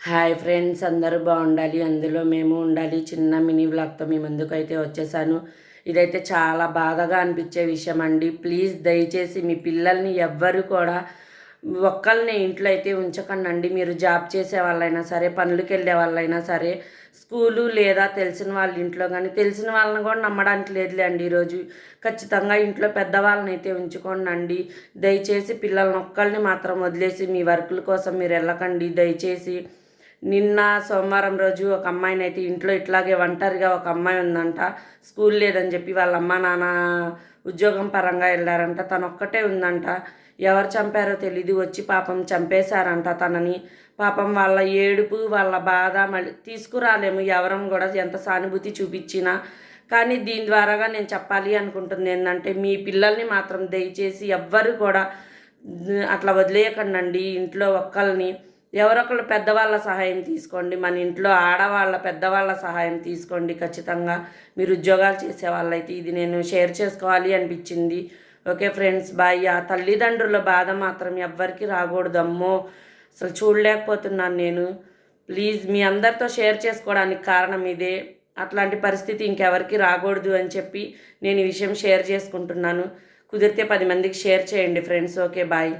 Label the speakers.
Speaker 1: Hi friends అందరూ బాగుండాలి అందులో మేము ఉండాలి. చిన్న మినీ వ్లాగ్తో మీ ముందుకు అయితే వచ్చేసాను. ఇదైతే చాలా బాధగా అనిపించే విషయం అండి ప్లీజ్ దయచేసి మీ పిల్లల్ని ఎవ్వరు కూడా ఒక్కళ్ళని ఇంట్లో అయితే ఉంచకండి మీరు జాబ్ చేసే వాళ్ళైనా సరే పనులకు వెళ్ళే వాళ్ళైనా సరే స్కూలు లేదా తెలిసిన వాళ్ళ ఇంట్లో కానీ తెలిసిన వాళ్ళని కూడా నమ్మడానికి లేదులే అండి ఈరోజు. ఖచ్చితంగా ఇంట్లో పెద్దవాళ్ళని అయితే ఉంచుకోండి దయచేసి పిల్లల్ని ఒక్కళ్ళని మాత్రం వదిలేసి మీ వర్కుల కోసం మీరు వెళ్ళకండి. దయచేసి నిన్న సోమవారం రోజు ఒక అమ్మాయిని అయితే ఇంట్లో ఇట్లాగే ఒంటరిగా ఒక అమ్మాయి ఉందంట స్కూల్ లేదని చెప్పి వాళ్ళ అమ్మ నాన్న ఉద్యోగం పరంగా వెళ్ళారంట తను ఒక్కటే ఉందంట. ఎవరు చంపారో తెలీదు వచ్చి పాపం చంపేశారంట తనని. పాపం వాళ్ళ ఏడుపు వాళ్ళ బాధ మళ్ళీ తీసుకురాలేము ఎవరం కూడా ఎంత సానుభూతి చూపించినా. కానీ దీని ద్వారాగా నేను చెప్పాలి అనుకుంటుంది ఏంటంటే మీ పిల్లల్ని మాత్రం దయచేసి ఎవ్వరు కూడా అట్లా వదిలేయకండి ఇంట్లో ఒక్కరిని ఎవరొకళ్ళు పెద్దవాళ్ళ సహాయం తీసుకోండి. మన ఇంట్లో ఆడవాళ్ళ పెద్దవాళ్ళ సహాయం తీసుకోండి ఖచ్చితంగా. మీరు ఉద్యోగాలు చేసే వాళ్ళైతే ఇది నేను షేర్ చేసుకోవాలి అనిపించింది. Okay friends bye. ఆ తల్లిదండ్రుల బాధ మాత్రం ఎవ్వరికి రాకూడదమ్మో. అసలు చూడలేకపోతున్నాను నేను. ప్లీజ్ మీ అందరితో షేర్ చేసుకోవడానికి కారణం ఇదే. అట్లాంటి పరిస్థితి ఇంకెవరికి రాకూడదు అని చెప్పి నేను ఈ విషయం షేర్ చేసుకుంటున్నాను. కుదిరితే పది మందికి షేర్ చేయండి ఫ్రెండ్స్. Okay bye.